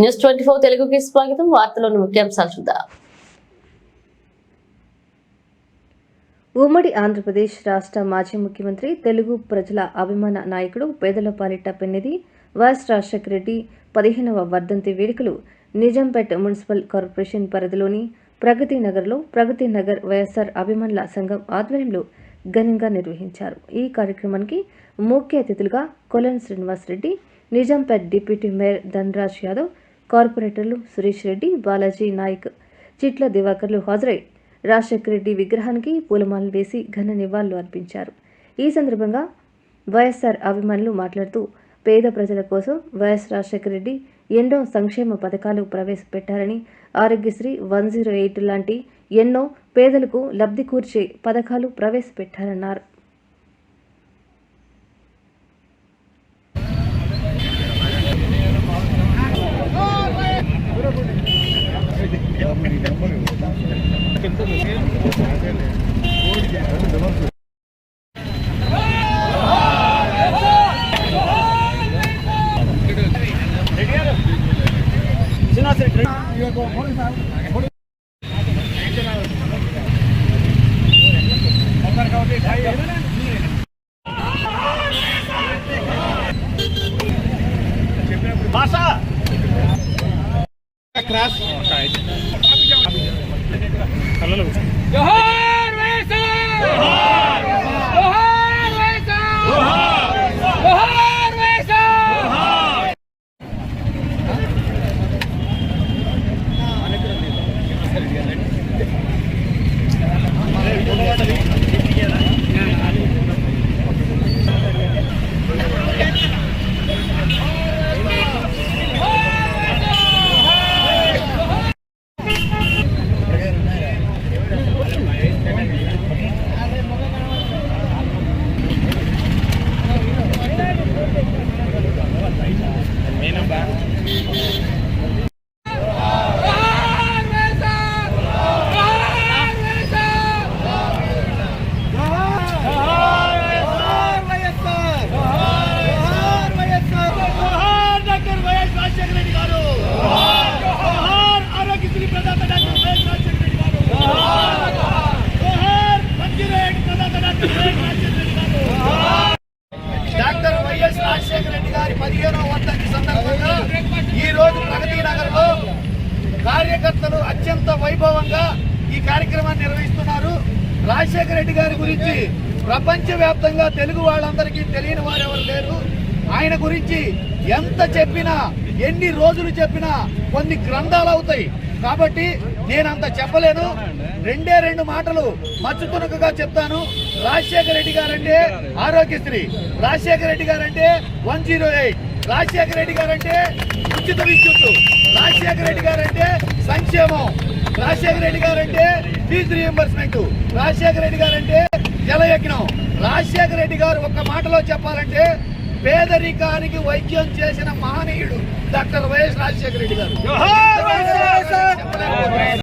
News twenty four తెలుగుకి స్వాగతం. వార్తలోని ముఖ్యాంశాలు చూద్దాం. ఉమ్మడి ఆంధ్రప్రదేశ్ రాష్ట్ర మాజీ ముఖ్యమంత్రి తెలుగు ప్రజల అభిమాన నాయకుడు పేదల పాలిట పెన్నిధి వైఎస్ రాజశేఖర రెడ్డి పదిహేనవ వర్ధంతి వేడుకలు నిజాంపేట్ మున్సిపల్ కార్పొరేషన్ పరిధిలోని ప్రగతి నగర్లో ప్రగతి నగర్ వైఎస్ఆర్ అభిమానుల సంఘం ఆధ్వర్యంలో ఘనంగా నిర్వహించారు. ఈ కార్యక్రమానికి ముఖ్య అతిథులుగా కొలన్ శ్రీనివాస్ రెడ్డి నిజాంపేట్ డిప్యూటీ మేయర్ ధనరాజ్ యాదవ్ కార్పొరేటర్లు సురేష్ రెడ్డి బాలాజీ నాయక్ చిట్ల దివాకర్లు హాజరై రాజశేఖర రెడ్డి విగ్రహానికి పూలమాలలు వేసి ఘన నివాళులు అర్పించారు. ఈ సందర్భంగా వైఎస్ఆర్ అభిమానులు మాట్లాడుతూ పేద ప్రజల కోసం వైఎస్ రాజశేఖర రెడ్డి ఎన్నో సంక్షేమ పథకాలు ప్రవేశపెట్టారని ఆరోగ్యశ్రీ వన్ జీరో ఎయిట్ లాంటి ఎన్నో పేదలకు లబ్ధి కూర్చే పథకాలు ప్రవేశపెట్టారన్నారు. జోహార్! YSR Menino, tá? కార్యకర్తలు అత్యంత వైభవంగా ఈ కార్యక్రమాన్ని నిర్వహిస్తున్నారు. రాజశేఖర రెడ్డి గారి గురించి ప్రపంచ వ్యాప్తంగా తెలుగు వాళ్ళందరికీ తెలియని వారెవరు లేరు. ఆయన గురించి ఎంత చెప్పినా ఎన్ని రోజులు చెప్పినా కొన్ని గ్రంథాలు అవుతాయి. కాబట్టి నేను అంత చెప్పలేను. రెండే రెండు మాటలు మచ్చుతునకగా చెప్తాను. రాజశేఖర రెడ్డి గారంటే Aarogyasri. Rajasekhara Reddy guarantee one zero eight. Rajasekhara Reddy guarantee ఉచిత విద్యుత్తు రాజశేఖర రెడ్డి గారంటే సంక్షేమం. రాజశేఖర రెడ్డి గారంటే ఫీజు రియంబర్స్మెంట్. రాజశేఖర రెడ్డి గారంటే జలయజ్ఞం. రాజశేఖర రెడ్డి గారు ఒక్క మాటలో చెప్పాలంటే పేదరికానికి వైద్యం చేసిన మహనీయుడు డాక్టర్ వైఎస్ రాజశేఖర రెడ్డి గారు.